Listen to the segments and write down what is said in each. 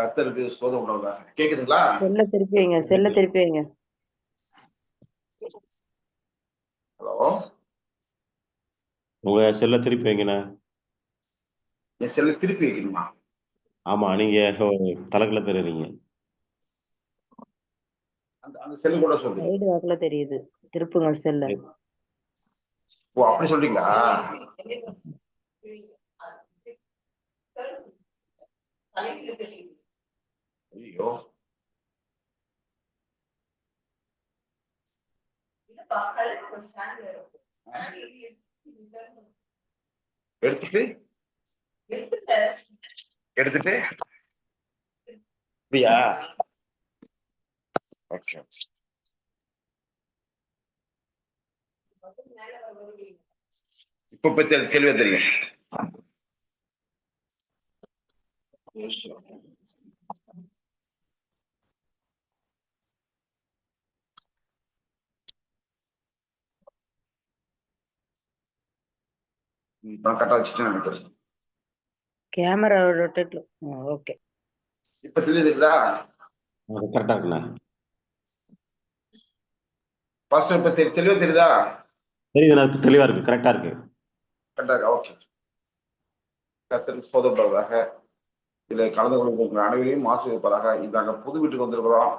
கத்தருக்கு சோதம் உண்டாவதாக. கேக்குதுங்களா? செல்ல திருப்பி வைங்க செல்ல திருப்பி வைங்க ஹலோ? உங்க செல்ல திருப்பி வைங்கண்ணே என் செல்ல திருப்பி வைக்கணுமா ஆமா நீங்க தலைக்குள்ள தெரியுறீங்க. அந்த அந்த செல்லு கூட சொல்றீங்க சைடு வாக்குல தெரியுது. திருப்புங்க செல்ல. ஓ அப்படி சொல்றீங்களா? ஐயோ எடுத்துட்டு எடுத்துட்டு அப்படியா ஓகே இப்ப தெளி- தெளிவா தெரியும் கரெக்டா வச்சுட்டேன் நினைக்கிறேன். கேமரா ரொட்டேட்ல ஓகே இப்ப தெரியுதுங்களா? கரெக்டா இருக்குண்ணே ஃபர்ஸ்ட் இப்ப தெளிவா தெரியுதா? தெரியுதுண்ணே தெளிவா இருக்கு கரெக்டா இருக்கு. கரெக்டா ஓகே கத்தருக்கு சோதரப்பதாக இதுல கலந்து கொள்கிற அனைவரையும் மாசு வைப்பதாக இது நாங்க புது வீட்டுக்கு வந்திருக்கிறோம்.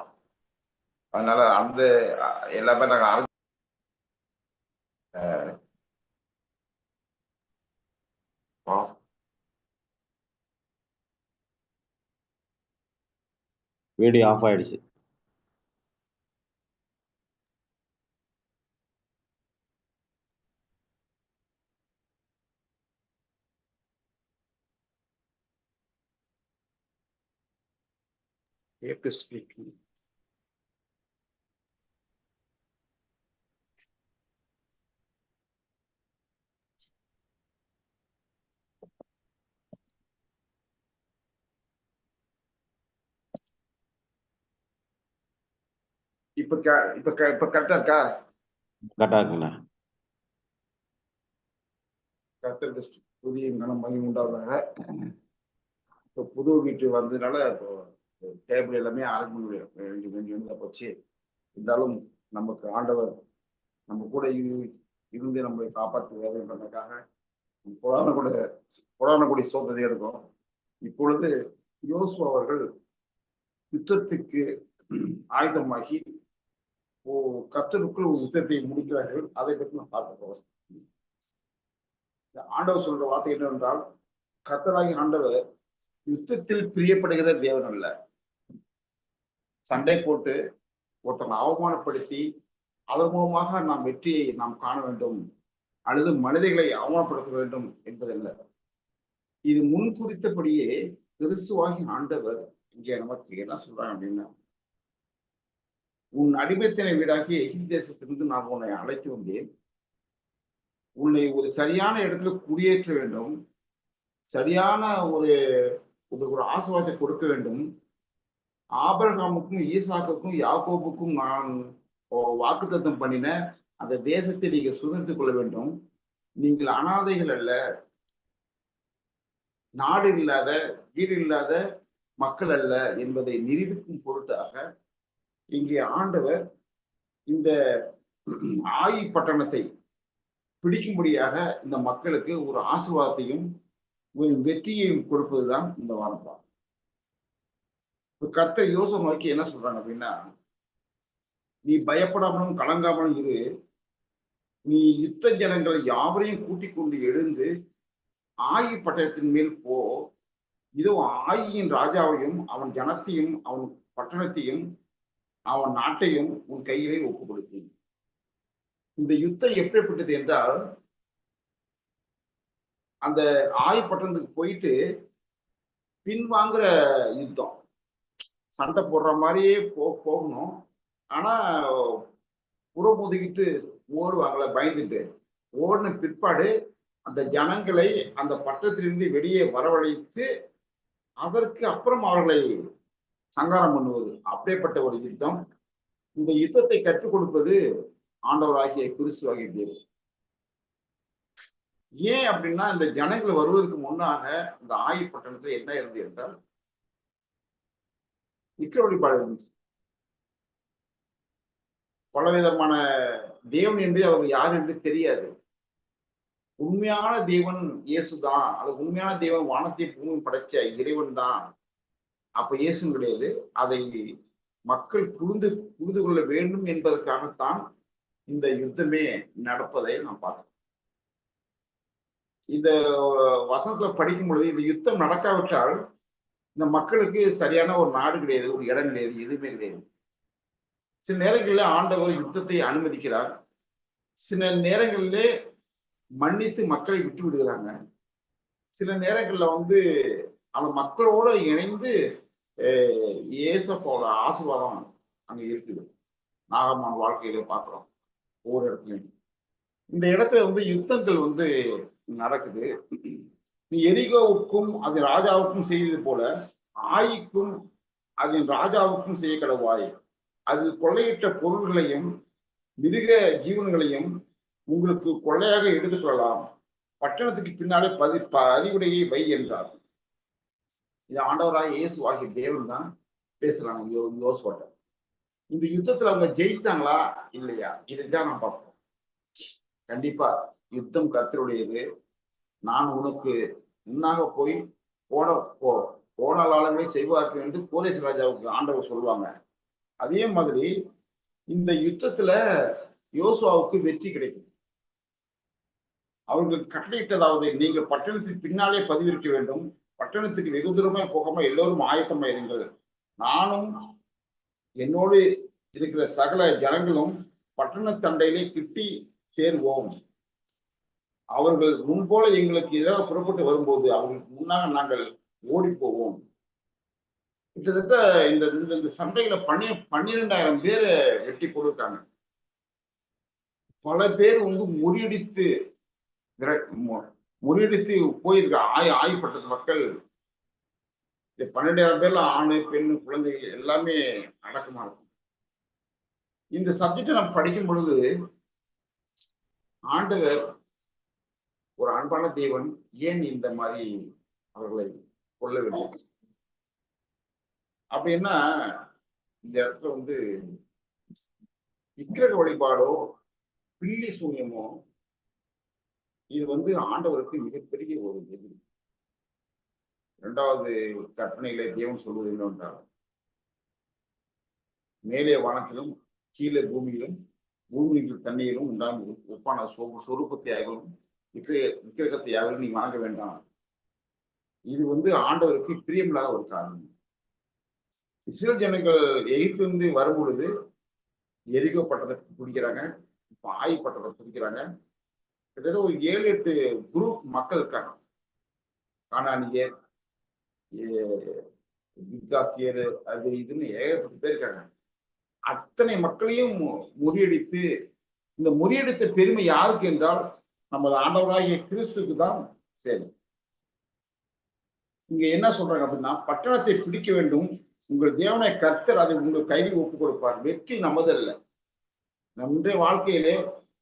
அதனால அந்த எல்லாமே நாங்க வீடியோ ஆஃப் ஆயிடுச்சு we have to speak. இப்ப இப்ப இப்ப கரெக்டா இருக்கா? கரெக்டா இருக்குண்ணே. கத்தருக்கு புதிய கனம் மகிமை உண்டாவதாக. இப்போ புது வீட்டு வந்ததுனால இப்போ டேபிள் எல்லாமே அரேஞ்ச் வேண்டி வேண்டி வந்து போச்சு. இருந்தாலும் நமக்கு ஆண்டவர் நம்ம கூட இரு- இருந்து நம்மளை காப்பாற்றுவார் என்பதற்காக புராண கூட புராண கூடிய சோதனை எடுக்கும் இப்பொழுது யோசு அவர்கள் யுத்தத்துக்கு ஆயுதமாகி கத்தருக்குள் ஒரு யுத்தத்தை முடிக்கிறார்கள். அதை பற்றி நான் பார்க்க போகிறோம் இந்த ஆண்டவர் சொல்ற வார்த்தை என்னவென்றால் கத்தராகி ஆண்டவர் யுத்தத்தில் பிரியப்படுகிற தேவன் அல்ல. சண்டை போட்டு ஒருத்தனை அவமானப்படுத்தி அதன் மூலமாக நாம் வெற்றியை நாம் காண வேண்டும். அல்லது மனிதர்களை அவமானப்படுத்த வேண்டும் என்பதல்ல. இது முன் குறித்தபடியே கிறிஸ்துவாகி ஆண்டவர் இங்கே நமக்கு என்ன சொல்றாங்க அப்படின்னா உன் அடிமைத்தனை வீடாகிய எகிப்து தேசத்திலிருந்து நான் உன்னை அழைத்து வந்தேன். உன்னை ஒரு சரியான இடத்துல குடியேற்ற வேண்டும். சரியான ஒரு ஒரு ஒரு ஆசீர்வாதத்தை கொடுக்க வேண்டும். ஆபரகாமுக்கும் ஈசாக்குக்கும் யாக்கோபுக்கும் நான் வாக்குத்தத்தம் பண்ணின அந்த தேசத்தை நீங்கள் சுதந்திரித்துக் கொள்ள வேண்டும். நீங்கள் அனாதைகள் அல்ல. நாடு இல்லாத வீடு இல்லாத மக்கள் அல்ல என்பதை நிரூபிக்கும் பொருட்டாக இங்கே ஆண்டவர் இந்த ஆயி பட்டணத்தை பிடிக்கும்படியாக இந்த மக்களுக்கு ஒரு ஆசீர்வாதத்தையும் ஒரு வெற்றியையும் கொடுப்பதுதான் இந்த வானப்பா இப்ப கர்த்தர் யோசனை நோக்கி என்ன சொல்றாங்க அப்படின்னா நீ பயப்படாமலும் கலங்காமலும் இரு. நீ யுத்த ஜனங்கள் யாவரையும் கூட்டிக் கொண்டு எழுந்து ஆயி பட்டணத்தின் மேல் போ. இதோ ஆயியின் ராஜாவையும் அவன் ஜனத்தையும் அவன் பட்டணத்தையும் அவன் நாட்டையும் உன் கையிலே ஒப்பு கொடுத்தேன் இந்த யுத்தம் எப்படிப்பட்டது என்றால் அந்த ஆய் பட்டணத்துக்கு போயிட்டு பின்வாங்குற யுத்தம். சண்டை போடுற மாதிரியே போ போகணும். ஆனா புறம் ஒதுக்கிட்டு ஓடுவாங்கள பயந்துட்டு. ஓடின பிற்பாடு அந்த ஜனங்களை அந்த பட்டத்திலிருந்து வெளியே வரவழைத்து அதற்கு அப்புறம் அவர்களை சங்காரம் பண்ணுவது. அப்படியேப்பட்ட ஒரு யுத்தம். இந்த யுத்தத்தை கற்றுக் கொடுப்பது ஆண்டவராகிய கிறிஸ்துவாகிய தேவன். ஏன் அப்படின்னா இந்த ஜனங்கள் வருவதற்கு முன்னாக இந்த ஆயுப்பட்டணத்துல என்ன இருந்தது என்றால் விக்கிர வழிபாடு இருந்துச்சு. பலவிதமான தேவன் என்று அவர் யார் என்று தெரியாது. உண்மையான தேவன் இயேசுதான். அல்லது உண்மையான தேவன் வானத்தை பூமி படைச்ச இறைவன் தான் அப்ப இயேசு கிடையாது அதை மக்கள் புரிந்து புரிந்து கொள்ள வேண்டும் என்பதற்காகத்தான் இந்த யுத்தமே நடப்பதை நாம் பார்க்கிறோம். இந்த வசனத்துல படிக்கும் பொழுது இந்த யுத்தம் நடக்காவிட்டால் இந்த மக்களுக்கு சரியான ஒரு நாடு கிடையாது ஒரு இடம் கிடையாது எதுவுமே கிடையாது. சில நேரங்களில் ஆண்டவர் யுத்தத்தை அனுமதிக்கிறார். சில நேரங்களிலே மன்னித்து மக்களை விட்டு விடுகிறாங்க. சில நேரங்கள்ல வந்து அந்த மக்களோட இணைந்து இயேசப்போட ஆசீர்வாதம் அங்க இருக்குது. நாகமான வாழ்க்கையில பாக்குறோம் ஒவ்வொரு இடத்துலையும். இந்த இடத்துல வந்து யுத்தங்கள் வந்து நடக்குது. நீ எரிகோவுக்கும் அதன் ராஜாவுக்கும் செய்தது போல ஆயிக்கும் அதன் ராஜாவுக்கும் செய்ய கடவாய் அது கொள்ளையிட்ட பொருள்களையும் மிருக ஜீவன்களையும் உங்களுக்கு கொள்ளையாக எடுத்துக்கொள்ளலாம் பட்டணத்துக்கு பின்னாலே பதி பதிவுடையை வை என்றார். இது ஆண்டவராக இயேசு ஆகிய தேவன் தான் பேசுறாங்க. யோ யோசுவாட்ட இந்த யுத்தத்துல அவங்க ஜெயித்தாங்களா இல்லையா? இதுதான் நான் பார்ப்போம். கண்டிப்பா யுத்தம் கர்த்தருடையது. நான் உனக்கு முன்னாக போய் போன போ போனாலே செய்வார்கள் என்று கோரேஸ் ராஜாவுக்கு ஆண்டவர் சொல்லுவாங்க. அதே மாதிரி இந்த யுத்தத்துல யோசுவாவுக்கு வெற்றி கிடைக்கும். அவர்கள் கட்டளையிட்டதாவது நீங்கள் பட்டணத்தின் பின்னாலே பதிவிருக்க வேண்டும். பட்டணத்துக்கு வெகு தூரமா போகாம எல்லோரும் ஆயத்தமாயிருங்கள் நானும் என்னோடு இருக்கிற சகல ஜனங்களும் பட்டண தண்டையிலே கிட்டி சேர்வோம். அவர்கள் முன்போல எங்களுக்கு எதிராக புறப்பட்டு வரும்போது அவர்களுக்கு முன்னாக நாங்கள் ஓடி போவோம் கிட்டத்தட்ட இந்த இந்த இந்த சண்டையில பன்னி பன்னிரெண்டாயிரம் பேர் வெட்டி கொடுத்தாங்க. பல பேர் வந்து முறியடித்து முறியடித்து போயிருக்க ஆய் ஆய்ப்பட்ட மக்கள் இந்த பன்னெண்டாயிரம் பேர்ல ஆணு பெண் குழந்தைகள் எல்லாமே அடக்கமா இருக்கும். இந்த சப்ஜெக்டை நம்ம படிக்கும் பொழுது ஆண்டவர் ஒரு அன்பான தேவன் ஏன் இந்த மாதிரி அவர்களை கொள்ள வேண்டும்? அப்படின்னா இந்த இடத்துல வந்து விக்கிரக வழிபாடோ பில்லி சூன்யமோ இது வந்து ஆண்டவருக்கு மிகப்பெரிய ஒரு எதிரி. இரண்டாவது கற்பனையிலே தேவன் சொல்வது என்னவென்றால் மேலே வானத்திலும் கீழே பூமியிலும் பூமியில் தண்ணீரும் உண்டான ஒப்பான சொரூபத்தையாகவும் விக்கிரகத்தை விக்கிரகத்தையாகவும் நீ வணங்க வேண்டாம். இது வந்து ஆண்டவருக்கு பிரியமில்லாத ஒரு காரணம் இஸ்ரேல் ஜனங்கள் எகிப்திலிருந்து வரும் பொழுது எரிகோ பிடிக்கிறாங்க இப்போ ஆய் பட்டத்தை பிடிக்கிறாங்க கிட்டத்தட்ட ஒரு ஏழு எட்டு குரூப் மக்கள் இருக்காங்க. காணானியர் விகாசியர் அது இதுன்னு ஏகப்பட்ட பேர் இருக்காங்க. அத்தனை மக்களையும் முறியடித்து இந்த முறியடித்த பெருமை யாருக்கு என்றால் நமது ஆண்டவராகிய கிறிஸ்துக்கு தான் சேரும். இங்க என்ன சொல்றாங்க அப்படின்னா பட்டணத்தை பிடிக்க வேண்டும். உங்கள் தேவனை கர்த்தர் அதை உங்கள் கையில் ஒப்பு கொடுப்பார். வெற்றி நமது அல்ல நம்முடைய வாழ்க்கையிலே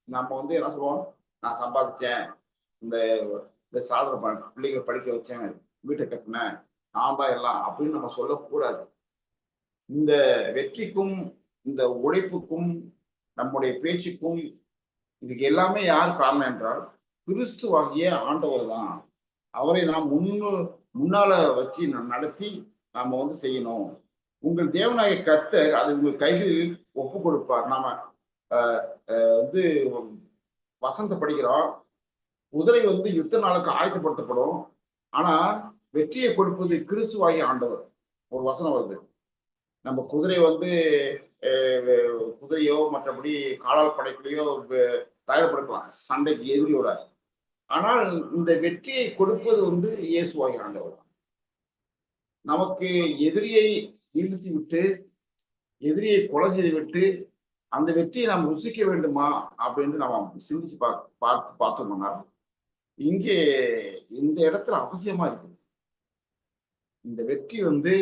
நம்ம வந்து என்ன சொல்லுவோம்? நான் சம்பாதிச்சேன். இந்த இந்த சாதனை பிள்ளைகளை படிக்க வச்சேன். வீட்டை கட்டினேன். நான் எல்லாம் அப்படின்னு நம்ம சொல்லக்கூடாது. இந்த வெற்றிக்கும் இந்த உழைப்புக்கும் நம்முடைய பேச்சுக்கும் இதுக்கு எல்லாமே யார் காரணம் என்றால் கிறிஸ்துவாகிய ஆண்டவர் தான். அவரை நாம் முன்னு முன்னால வச்சு நடத்தி நாம வந்து செய்யணும். உங்கள் தேவனாய கர்த்தர் அது உங்கள் கைகளில் ஒப்பு கொடுப்பார் நாம வந்து வசந்த படிக்கிறோம். குதிரை வந்து யுத்த நாளுக்கு ஆயத்தப்படுத்தப்படும். ஆனா வெற்றியை கொடுப்பது கிறிஸ்துவாகி ஆண்டவர். ஒரு வசனம் வருது. நம்ம குதிரை வந்து குதிரையோ மற்றபடி காலால் படைக்கலையோ தயார்படுத்தலாம். சண்டைக்கு எதிரியோட ஆனால் இந்த வெற்றியை கொடுப்பது வந்து இயேசுவாகி ஆண்டவர். நமக்கு எதிரியை வீழ்த்தி விட்டு எதிரியை கொலை செய்து விட்டு அந்த வெற்றியை நாம் ருசிக்க வேண்டுமா அப்படின்னு நம்ம சிந்திச்சு பார்த்து பார்த்து பார்த்தோம்னா இங்கே இந்த இடத்துல அவசியமா இருக்குது. இந்த வெற்றி வந்து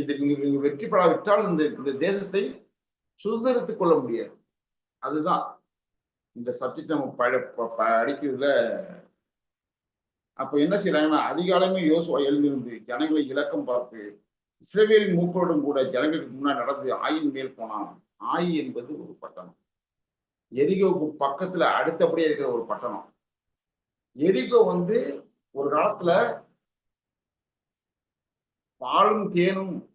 இது நீங்க வெற்றி பெறாவிட்டால் இந்த இந்த தேசத்தை சுதந்திரத்துக் கொள்ள முடியாது. அதுதான். இந்த சப்ஜெக்ட் நம்ம ப படிக்கிறதுல அப்ப என்ன செய்யறாங்கன்னா அதிகாலமே யோசுவா எழுந்திருந்து ஜனங்களை இலக்கம் பார்த்து இஸ்ரவேலின் மூப்போடும் கூட ஜனங்களுக்கு முன்னாடி நடந்து ஆயின் மேல் போனான். ஆயி என்பது ஒரு பட்டணம். எரிகோவுக்கு பக்கத்துல அடுத்தபடியே இருக்கிற ஒரு பட்டணம். எரிகோ வந்து ஒரு காலத்துல பாலும் தேனும்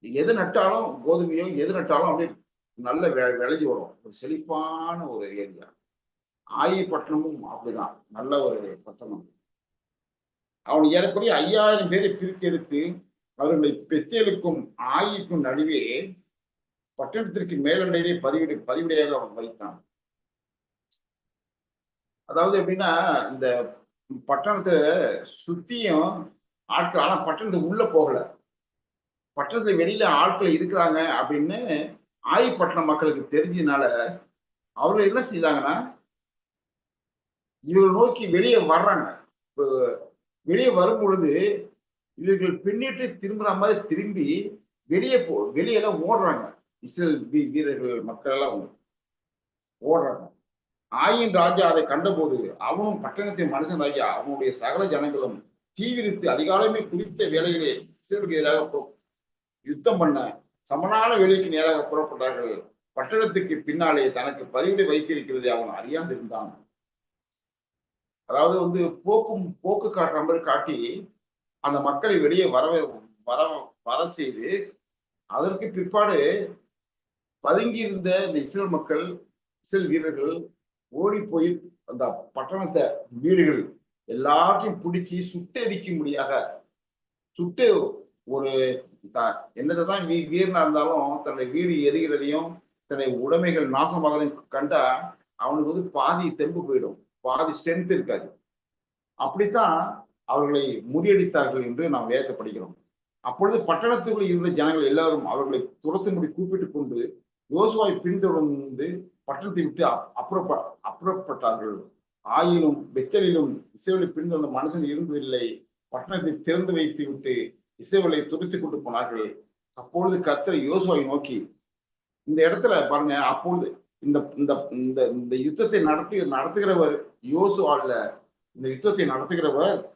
எது நட்டாலும் கோதுமையோ எது நட்டாலும் அப்படியே நல்ல வெ- வரும். ஒரு செழிப்பான ஒரு ஏரியா. ஆயி பட்டணமும் அப்படிதான். நல்ல ஒரு பட்டணம். அவன் ஏறக்குறைய ஐயாயிரம் பேரை பிரித்தெடுத்து அவர்களை பெத்தேலுக்கும் ஆயிக்கும் நடுவே பட்டணத்திற்கு மேலண்டையிலே பதிவிடு பதிவிடையாக அவன் வைத்தான் அதாவது எப்படின்னா இந்த பட்டணத்தை சுத்தியும் ஆட்கள் ஆனா பட்டணத்துக்கு உள்ள போகல. பட்டணத்துல வெளியில ஆட்கள் இருக்கிறாங்க அப்படின்னு ஆயிப்பட்டினம் மக்களுக்கு தெரிஞ்சதுனால அவர்கள் என்ன செய்தாங்கன்னா இவர்கள் நோக்கி வெளியே வர்றாங்க. இப்போ வெளியே வரும் பொழுது இவர்கள் பின்னிட்டு திரும்புற மாதிரி திரும்பி வெளியே போ வெளியெல்லாம் ஓடுறாங்க. இஸ்ரேல் வீ- வீரர்கள் மக்கள் எல்லாம் ஓடுறாங்க. ஆயின் ராஜா அதை கண்டபோது அவனும் பட்டணத்தின் மனுஷனாகி அவனுடைய சகல ஜனங்களும் தீவிரித்து அதிகாலமே குறித்த வேலைகளே இஸ்ரேலுக்கு எதிராக யுத்தம் பண்ண சமனான வேலைக்கு நேராக புறப்பட்டார்கள். பட்டணத்துக்கு பின்னாலே தனக்கு பதிவிடை வைத்திருக்கிறது அவன் அறியாதிருந்தான். அதாவது வந்து போக்கும் போக்கு காட்டுற மாதிரி காட்டி அந்த மக்களை வெளியே வர வர வர செய்து அதற்கு பிற்பாடு பதுங்கி இருந்த இந்த இஸ்ரேல் மக்கள் இஸ்ரேல் வீரர்கள் ஓடி போய் அந்த பட்டணத்தை வீடுகள் எல்லாத்தையும் பிடிச்சி சுட்டெரிக்கும்படியாக சுட்டு ஒரு த- என்னதான் வீ வீரனா இருந்தாலும் தன்னுடைய வீடு எரிகிறதையும் தன்னுடைய உடைமைகள் நாசமாகதையும் கண்டா அவனுக்கு வந்து பாதி தெம்பு போயிடும். பாதி ஸ்ட்ரென்த் இருக்காது. அப்படித்தான் அவர்களை முறியடித்தார்கள் என்று நாம் வேதப்படுகிறோம் படிக்கிறோம். அப்பொழுது பட்டணத்துக்குள் இருந்த ஜனங்கள் எல்லாரும் அவர்களை துரத்தின்படி கூப்பிட்டு கொண்டு யோசுவாய் பின்தொடர்ந்து பட்டணத்தை விட்டு அப்- அப்புறப்ப அப்புறப்பட்டார்கள். ஆயினும் பெத்தலிலும் இசைவலை பின்தொடர்ந்த மனுஷன் இருந்ததில்லை. பட்டணத்தை திறந்து வைத்து விட்டு இசைவலை துடித்து கொண்டு போனார்கள். அப்பொழுது கர்த்தர் யோசுவாய் நோக்கி இந்த இடத்துல பாருங்க அப்பொழுது இந்த இந்த இந்த இந்த யுத்தத்தை நடத்தி நடத்துகிறவர் யோசுவா இந்த யுத்தத்தை நடத்துகிறவர்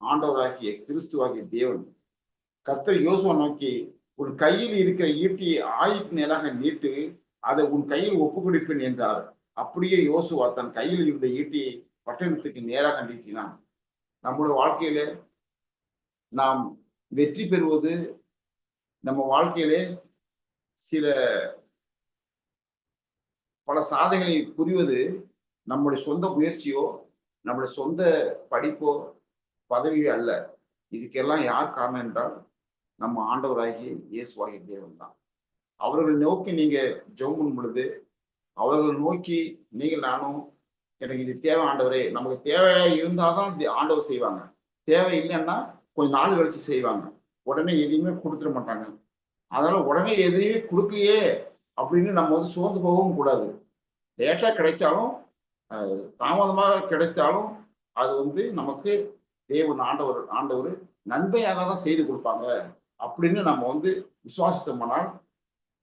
ஆண்டவராகிய கிறிஸ்துவாகிய தேவன். கர்த்தர் யோசுவா நோக்கி உன் கையில் இருக்கிற ஈட்டியை ஆயுக்கு நேராக நீட்டு அதை உன் கையில் ஒப்பு கொடுப்பேன் என்றார். அப்படியே யோசுவா தன் கையில் இருந்த ஈட்டியை பட்டணத்துக்கு நேராக நீட்டினான். நம்முடைய வாழ்க்கையில நாம் வெற்றி பெறுவது நம்ம வாழ்க்கையிலே சில பல சாதனைகளை புரிவது நம்முடைய சொந்த முயற்சியோ நம்முடைய சொந்த படிப்போ பதவியோ அல்ல. இதுக்கெல்லாம் யார் காரணம் என்றால் நம்ம ஆண்டவராகி இயேசுவாகி தேவன் தான் அவர்கள் நோக்கி நீங்க ஜெபம் பொழுது அவர்கள் நோக்கி நீங்கள் நானும் எனக்கு இது தேவை ஆண்டவரே நமக்கு தேவையா இருந்தாதான் இது ஆண்டவர் செய்வாங்க. தேவை இல்லைன்னா கொஞ்சம் நாள் கழிச்சு செய்வாங்க. உடனே எதையுமே கொடுத்துட மாட்டாங்க. அதனால உடனே எதையுமே கொடுக்கலையே அப்படின்னு நம்ம வந்து சோர்ந்து போகவும் கூடாது. லேட்டா கிடைச்சாலும் தாமதமாக கிடைத்தாலும் அது வந்து நமக்கு தேவன் ஆண்டவர் ஆண்டவர் நன்மையாக தான் செய்து கொடுப்பாங்க. அப்படின்னு நம்ம வந்து விசுவாசித்தோம்னால்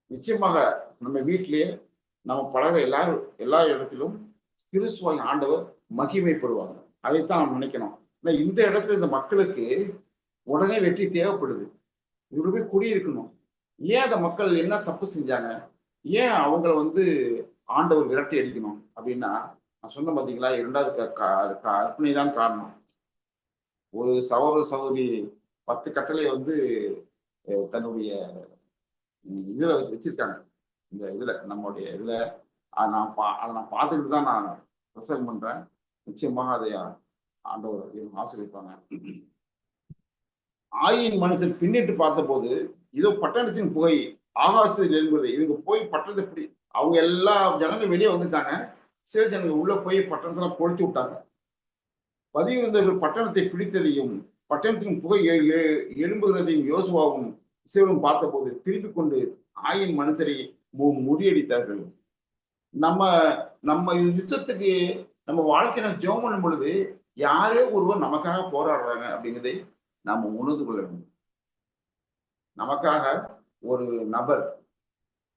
நிச்சயமாக நம்ம வீட்டிலேயே நம்ம பழக எல்லாரும் எல்லா இடத்திலும் கிறிஸ்துவாய் ஆண்டவர் மகிமைப்படுவாங்க அதைத்தான் நம்ம நினைக்கணும். ஏன்னா இந்த இடத்துல இந்த மக்களுக்கு உடனே வெற்றி தேவைப்படுது. இவரு போய் குடியிருக்கணும். ஏன் அந்த மக்கள் என்ன தப்பு செஞ்சாங்க? ஏன் அவங்கள வந்து ஆண்டவர் விரட்டி அடிக்கணும்? அப்படின்னா நான் சொன்ன பார்த்தீங்களா இரண்டாவது க- க- கற்பனை தான் காரணம். ஒரு சகோதர சகோதரி பத்து கட்டளை வந்து தன்னுடைய இதுல வச்சிருக்காங்க. இந்த இதுல நம்மளுடைய இதுல அதை நான் பா அதை நான் பார்த்துக்கிட்டு தான் நான் பிரசங்கம் பண்றேன். நிச்சயமாக அதை ஆண்டவர் ஆசிரியப்பாங்க ஆயின் மனுஷன் பின்னிட்டு பார்த்தபோது இதோ பட்டணத்தின் புகை ஆகாசத்தில் எழுந்தது இவங்க போய் பட்டணத்தை பிடி அவங்க எல்லா ஜனங்களும் வெளியே வந்துட்டாங்க. சில ஜனங்கள் உள்ள போய் பட்டணத்துல கொளுத்தி விட்டாங்க. பதிவிருந்தவர்கள் பட்டணத்தை பிடித்ததையும் பட்டணத்தின் புகை எழும்புகிறதையும் யோசுவாவும் இசைவரும் பார்த்தபோது திருப்பி கொண்டு ஆயின் மனுஷரை மு- முறியடித்தார்கள். நம்ம நம்ம யுத்தத்துக்கு நம்ம வாழ்க்கையில ஜெபம் பண்ணும் பொழுது யாரோ ஒருவர் நமக்காக போராடுறாங்க அப்படிங்கிறதை நாம உணர்ந்து கொள்ள வேண்டும். நமக்காக ஒரு நபர்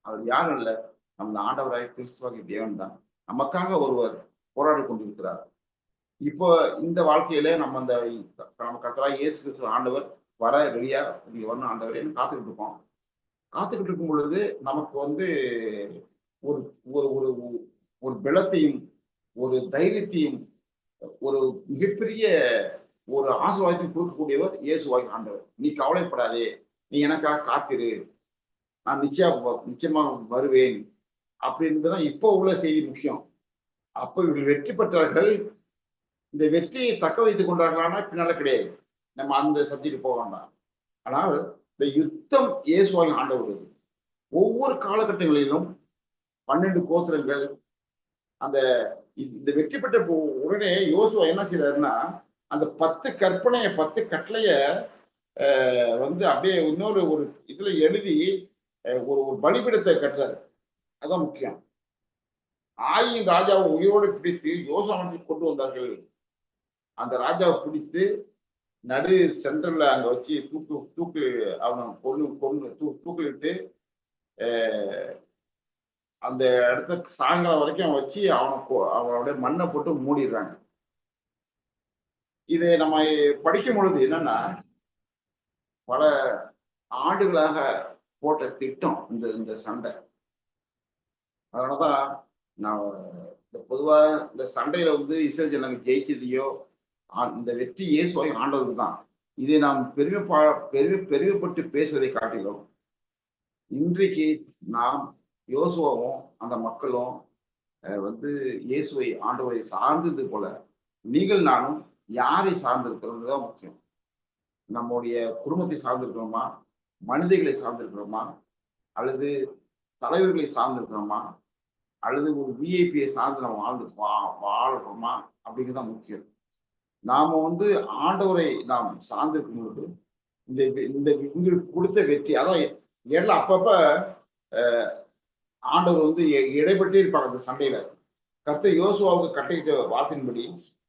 அவர் யாரும் இல்லை நம்ம ஆண்டவராய் கிறிஸ்துவாகிய தேவன் தான் நமக்காக ஒருவர் போராடி கொண்டிருக்கிறார். இப்போ இந்த வாழ்க்கையில நம்ம அந்த நம்ம கர்த்தராய் இயேசு கிறிஸ்து ஆண்டவர் வர ரெடியா நீங்க வரணும் ஆண்டவரேன்னு காத்துக்கிட்டு இருக்கோம். காத்துக்கிட்டு இருக்கும் பொழுது நமக்கு வந்து ஒரு ஒரு ஒரு ஒரு பலத்தையும் ஒரு தைரியத்தையும் ஒரு மிகப்பெரிய ஒரு ஆசீர்வாதத்தையும் கொடுக்கக்கூடியவர் இயேசுவாய் ஆண்டவர். நீ கவலைப்படாதே. நீ எனக்காக காத்திரு. நான் நிச்சயம் நிச்சயமா வருவேன். அப்படின்றதுதான் இப்போ உள்ள செய்தி முக்கியம். அப்போ இவர்கள் வெற்றி பெற்றார்கள். இந்த வெற்றியை தக்க வைத்துக் கொண்டார்களானா? பின்னால கிடையாது. நம்ம அந்த சப்ஜெக்ட் போக வேண்டாம். ஆனால் இந்த யுத்தம் இயேசுவாய் ஆண்டவர் ஒவ்வொரு காலகட்டங்களிலும் பன்னெண்டு கோத்திரங்கள் அந்த இந்த வெற்றி பெற்ற உடனே யோசுவா என்ன செய்யறாருன்னா அந்த பத்து கற்பனைய பத்து கட்டளைய அஹ், வந்து அப்படியே இன்னொரு ஒரு இதுல எழுதி ஒரு ஒரு பலிபீடத்தை கட்டுறாரு. அதான் முக்கியம். ஆயின் ராஜாவை உயிரோடு பிடித்து யோசனை கொண்டு வந்தார்கள். அந்த ராஜாவை பிடித்து நடு சென்டர்ல அங்க வச்சு தூக்கு தூக்கு அவனை கொண்டு கொண்டு தூ தூக்கிட்டு அந்த இடத்த சாயங்காலம் வரைக்கும் வச்சு அவனை அவனுடைய மண்ணை போட்டு மூடிடுறாங்க. இதை நம்ம படிக்கும் பொழுது என்னன்னா பல ஆண்டுகளாக போட்ட திட்டம் இந்த இந்த சண்டை. அதனாலதான் நான் இந்த பொதுவா இந்த சண்டையில வந்து இஸ்ரேல் ஜனங்க ஜெயிச்சதையோ இந்த வெற்றி இயேசுவை ஆண்டவருக்கு தான் இதை நாம் பெருமை பெருமை பெருமைப்பட்டு பேசுவதை காட்டிலும் இன்றைக்கு நாம் யோசுவாவும் அந்த மக்களும் வந்து இயேசுவை ஆண்டவரை சார்ந்தது போல நீங்கள் நானும் யாரை சார்ந்திருக்கிறோம் தான் முக்கியம். நம்முடைய குடும்பத்தை சார்ந்திருக்கிறோமா? மனிதர்களை சார்ந்திருக்கிறோமா? அல்லது தலைவர்களை சார்ந்திருக்கிறோமா? அல்லது ஒரு விஐபியை சார்ந்து நம்ம வாழ்ந்து வா- வாழ்கிறோமா அப்படிங்கிறது தான் முக்கியம். நாம வந்து ஆண்டவரை நாம் சார்ந்திருக்கும் பொழுது இந்த இந்த இவங்களுக்கு கொடுத்த வெற்றி அதான் எல்லாம் அப்பப்ப ஆண்டவர் வந்து இடைப்பட்டே இருப்பாங்க அந்த சண்டையில. கர்த்தர் யோசுவாவுக்கு கட்டிட்ட வார்த்தையின்படி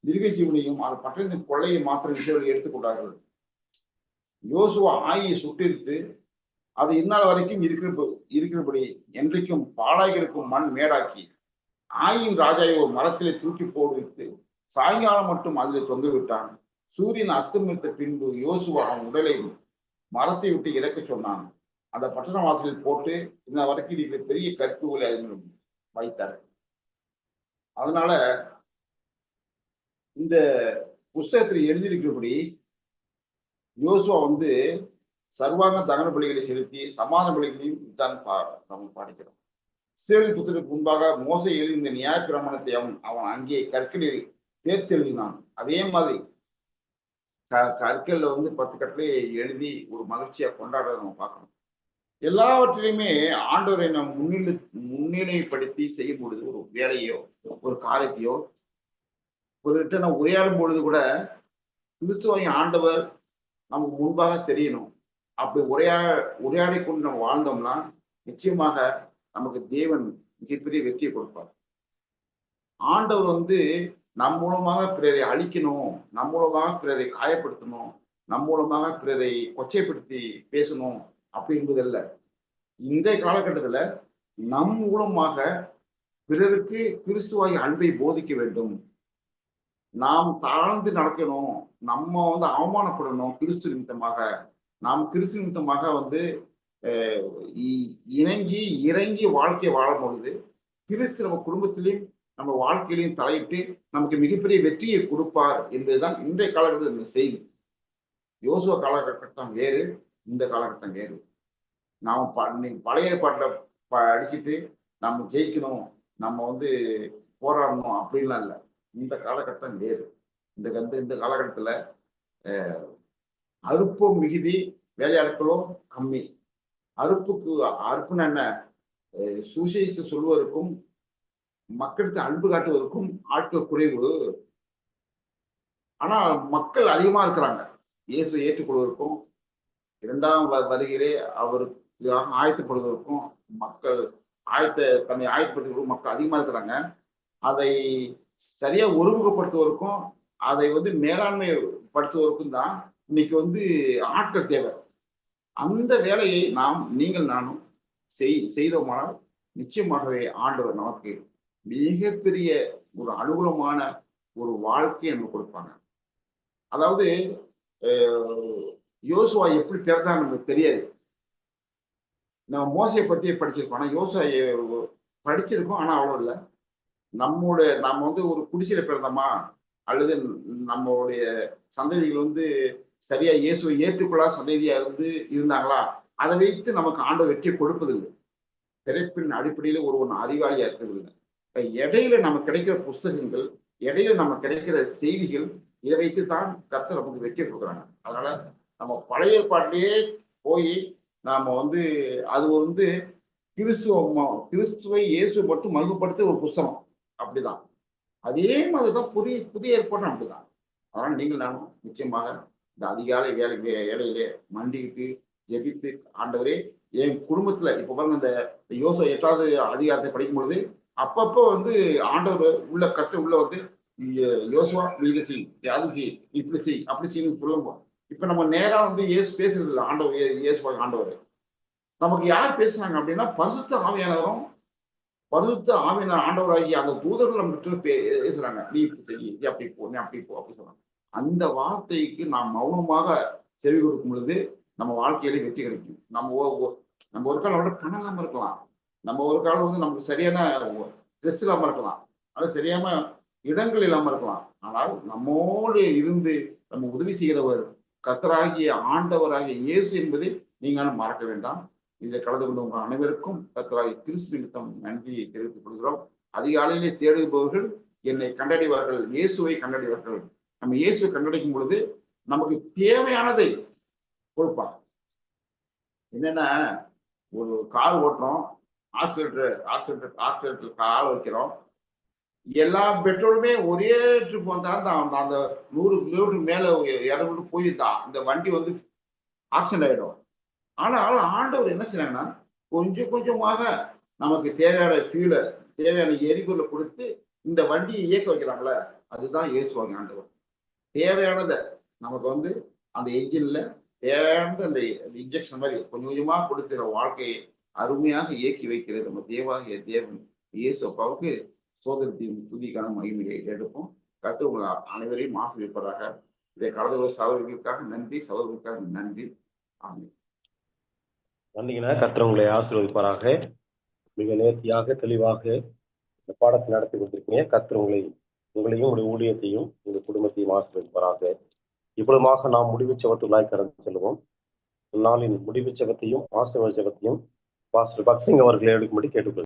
மிருக ஜீவனையும் அது பட்டணத்தின் கொள்ளையை மாத்திரம் இஸ்ரவேல் எடுத்துக்கொண்டார்கள். யோசுவா ஆயை சுட்டிருத்து அது இந்நாள் வரைக்கும் இருக்கிற இருக்கிறபடி என்றைக்கும் பாலாய்களுக்கும் மண் மேடாக்கி ஆயின் ராஜாவை ஒரு மரத்திலே தூக்கி போடுவித்து சாயங்காலம் மட்டும் அதில் தொங்க விட்டான். சூரியன் அஸ்தமித்த பின்பு யோசுவா அவன் உடலை மரத்தை விட்டு இறக்க சொன்னான். அந்த பட்டண வாசலில் போட்டு இந்த வரைக்கும் இருக்கிற பெரிய கற்குகளை அதில் வைத்தார். அதனால இந்த புஸ்தகத்தில் எழுதியிருக்கிறபடி யோசுவா வந்து சர்வாங்க தகன பலிகளை செலுத்தி சமாதான பலிகளையும் தான் பா நம்ம பாடிக்கிறோம் இஸ்ரவேல் புத்திரருக்கு முன்பாக மோசை எழுதி இந்த நியாய பிரமாணத்தை அவன் அவன் அங்கே கற்களில் சேர்த்து எழுதினான் அதே மாதிரி க கற்கள்ல வந்து பத்து கட்டளையை எழுதி ஒரு மகிழ்ச்சியா கொண்டாடுறத நம்ம பார்க்கணும். எல்லாவற்றிலையுமே ஆண்டவரை என்ன முன்னிலை முன்னிலைப்படுத்தி செய்யும் பொழுது ஒரு வேலையோ ஒரு காரியத்தையோ ஒருகிட்ட நான் உரையாடும் பொழுது கூட கிறிஸ்துவை ஆண்டவர் நமக்கு முன்பாக தெரியணும். அப்படி உரையா உரையாடி கொண்டு நம்ம வாழ்ந்தோம்னா நிச்சயமாக நமக்கு தேவன் மிகப்பெரிய வெற்றியை கொடுப்பார். ஆண்டவர் வந்து நம் மூலமாக பிறரை அழிக்கணும் நம் மூலமாக பிறரை காயப்படுத்தணும் நம் மூலமாக பிறரை கொச்சைப்படுத்தி பேசணும் அப்படி இல்லை. இந்த காலகட்டத்துல நம் மூலமாக பிறருக்கு கிறிஸ்துவாய் அன்பை போதிக்க வேண்டும். நாம் தாழ்ந்து நடக்கணும் நம்ம வந்து அவமானப்படணும் கிறிஸ்து நிமித்தமாக. நாம் கிறிஸ்து நிமித்தமாக வந்து இணங்கி இறங்கி வாழ்க்கை வாழும் பொழுது கிறிஸ்து நம்ம குடும்பத்திலையும் நம்ம வாழ்க்கையிலையும் தலையிட்டு நமக்கு மிகப்பெரிய வெற்றியை கொடுப்பார் என்பதுதான் இன்றைய காலகட்டத்தில் இந்த செய்தி. யோசுவ காலகட்டம் வேறு இந்த காலகட்டம் வேறு. நாம் ப- பழைய பாட்டில் அடிச்சுட்டு நம்ம ஜெயிக்கணும் நம்ம வந்து போராடணும் அப்படின்லாம் இல்லை. இந்த காலகட்டம் வேறு. இந்த இந்த இந்த காலகட்டத்தில் அறுப்பு மிகுதி வேலையாட்களும் கம்மி. அறுப்புக்கு அறுப்புன்னு என்ன? அஹ், சுவிசேஷத்தை சொல்வதற்கும் மக்களுக்கு அன்பு காட்டுவதற்கும் ஆட்கள் குறைவு. ஆனா மக்கள் அதிகமா இருக்கிறாங்க. இயேசுவை ஏற்றுக்கொள்வதற்கும் இரண்டாம் வருகிறே அவருக்காக ஆயத்தப்படுவதற்கும் மக்கள் ஆயத்த தன்னை ஆயத்தப்படுத்துவதற்கும் மக்கள் அதிகமா இருக்கிறாங்க. அதை சரியா ஒருமுகப்படுத்துவதற்கும் அதை வந்து மேலாண்மை படுத்துவதற்கும் தான் இன்னைக்கு வந்து ஆட்கள் தேவை. அந்த வேலையை நாம் நீங்கள் நானும் செய் செய்தோமானால் நிச்சயமாகவே ஆண்டவர் நமக்கு மிகப்பெரிய ஒரு அனுகூலமான ஒரு வாழ்க்கையை நமக்கு கொடுப்பாங்க. அதாவது யோசுவா எப்படி பிறந்தான்னு நமக்கு தெரியாது. நம்ம மோசையை பத்தி படிச்சிருக்கோம் ஆனா யோசுவா படிச்சிருக்கோம் ஆனா அவ்வளவு இல்லை. நம்மளுடைய நம்ம வந்து ஒரு குடிசையில பிறந்தோமா? அல்லது நம்மளுடைய சந்ததிகள் வந்து சரியா இயேசுவை ஏற்றுக்கொள்ளா சந்ததியா இருந்து இருந்தாங்களா? அதை வைத்து நமக்கு ஆண்டு வெற்றி கொடுப்பதில்லை. பிறப்பின் அடிப்படையில ஒரு அறிவாளியா இருக்கிறது இல்லை இடையில நமக்கு கிடைக்கிற புஸ்தகங்கள் இடையில நம்ம கிடைக்கிற செய்திகள் இதை வைத்து தான் கத்தை நமக்கு வெற்றி கொடுக்குறாங்க. அதனால நம்ம பழைய ஏற்பாட்டிலேயே போய் நாம வந்து அது வந்து கிறிஸ்துவ கிறிஸ்துவை இயேசு மட்டும் மகிமைப்படுத்த ஒரு புஸ்தகம். அப்படிதான். அதே மாதிரிதான் புதிய புதிய ஏற்பாடும் அப்படிதான். அதனால நீங்கள் நானும் நிச்சயமாக இந்த அதிகாலை வேலை வேலையிலே மண்டிட்டு ஜெபித்து ஆண்டவரே என் குடும்பத்துல இப்ப பாருங்க இந்த யோசோ எட்டாவது அதிகாரத்தை படிக்கும் பொழுது அப்பப்போ வந்து ஆண்டவர் உள்ள கத்து உள்ள வந்து யோசுவா நீ செய் அது செய் இப்படி செய் அப்படி செய்யணும் சொல்லுவோம் இப்ப நம்ம நேரா வந்து ஏசு பேசுறது இல்லை ஆண்டவர் இயேசுவா ஆண்டவர். நமக்கு யார் பேசுனாங்க அப்படின்னா பரிசுத்த ஆவியானவரும் பரிசுத்த ஆவியான ஆண்டவராகி அந்த தூதர்கள் நம்ம பேசுறாங்க. நீ இப்படி செய் நீ அப்படி போ நீ அப்படி போ அப்படி சொல்றாங்க. அந்த வார்த்தைக்கு நாம் மௌனமாக செவி கொடுக்கும் பொழுது நம்ம வாழ்க்கையில வெற்றி கிடைக்கும். நம்ம நம்ம ஒரு காலம் விட இருக்கலாம். நம்ம ஒரு காலம் வந்து நமக்கு சரியான ட்ரெஸ் இல்லாம இருக்கலாம். ஆனால் சரியான இடங்கள் இல்லாம இருக்கலாம். ஆனால் நம்மோடு இருந்து நம்ம உதவி செய்கிறவர் கத்தராகிய ஆண்டவராகிய இயேசு என்பதை நீங்கள் மறக்க வேண்டாம். இதில் கலந்து கொண்ட உங்கள் அனைவருக்கும் கத்தராகிய திருசு நிமித்தம் நன்றியை தெரிவித்துக் கொள்கிறோம். அதிகாலையிலே தேடுபவர்கள் என்னை கண்டடைவார்கள் இயேசுவை கண்டடைவார்கள். நம்ம இயேசுவை கண்டடைக்கும் பொழுது நமக்கு தேவையானதை கொடுப்பார். என்னன்னா ஒரு கார் ஓட்டுறோம். ஆக்சிலேட்டர் ஆக்சிலேட்டர் ஆக்சிலேட்டர் கால் வைக்கிறோம். எல்லா பெட்ரோலுமே ஒரே ட்ரிப் வந்தால் தான் அந்த- அந்த நூறு கிலோமீட்டர் மேலே இறங்கிட்டு போய் தான் இந்த வண்டி வந்து ஆக்சிடென்ட் ஆகிடும் ஆனால் ஆண்டவர் என்ன செய்யறாங்கன்னா கொஞ்சம் கொஞ்சமாக நமக்கு தேவையான ஃபியூலை தேவையான எரிபொருளை கொடுத்து இந்த வண்டியை இயக்க வைக்கிறாங்களே அதுதான் ஏசுவாங்க ஆண்டவர். தேவையானதை நமக்கு வந்து அந்த என்ஜின்ல தேவையானது அந்த இன்ஜெக்ஷன் மாதிரி கொஞ்சம் கொஞ்சமாக கொடுத்துற வாழ்க்கையை அருமையாக இயக்கி வைக்கிறது நம்ம தேவாகிய தேவன் இயேசு அப்பாவுக்கு சோதனத்தின் துதிக்கான மகிமையை எடுப்போம். கற்று உங்கள் அனைவரையும் ஆசிரியப்பதாக இதை கடந்த ஒரு சகோதரர்களுக்காக நன்றி சகோதரர்களுக்காக நன்றி. ஆமை வந்தீங்கன்னா கர்த்தர் உங்களை ஆசீர்வதிப்பாராக. மிக நேர்த்தியாக தெளிவாக இந்த பாடத்தை நடத்தி கொடுத்திருக்கீங்க. கர்த்தர் உங்களை உங்களையும் உங்களுடைய ஊழியத்தையும் உங்கள் குடும்பத்தையும் ஆசீர்வதிப்பாராக. இவ்வளவுமாக நாம் முடிவு செவத்துள்ளாய் கடந்து செல்வோம். நாளின் முடிவு சகத்தையும் ஆசீர்வாத சகத்தையும் பாஸ்டர் பக்சிங் அவர்களை எடுக்கும்படி கேட்டுக்கொள்கிறேன்.